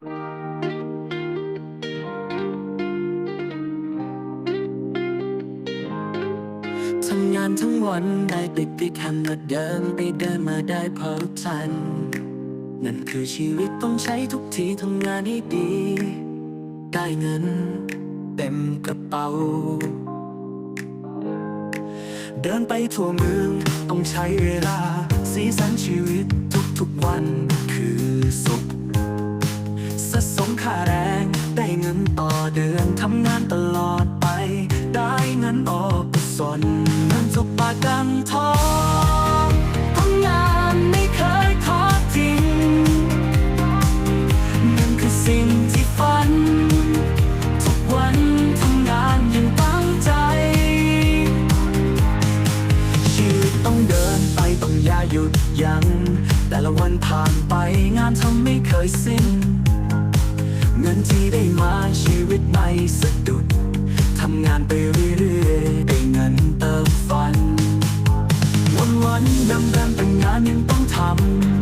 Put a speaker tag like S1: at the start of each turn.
S1: ทำงานทั้งวันได้ติดติดหันมาเดินไปเดินมาได้เพราะทัน นั่นคือชีวิตต้องใช้ทุกทีทำงานให้ดี ได้เงินเต็มกระเป๋า เดินไปทั่วเมืองต้องใช้เวลา สีสันชีวิตทุกๆวันคือสุข ค่าแรง ได้เงินต่อเดือนทำงานตลอดไป ได้เงินออกกุศลเงินทุกบากันทองทำงานไม่เคยทอดทิ้งเงินคือสิ่งที่ฝัน ทุกวันทำงานอยังตั้งใจชีวิตต้องเดินไปต้องอย่าหยุดยัง้งแต่ละวันผ่านไปงานทำไม่เคยสิ้น นที่ได้มาชีวิตไม่สะดุด ทำงานไปเรื่อยๆได้เงินเติมฝัน วันๆนดำเนินเป็นงานยังต้องทำ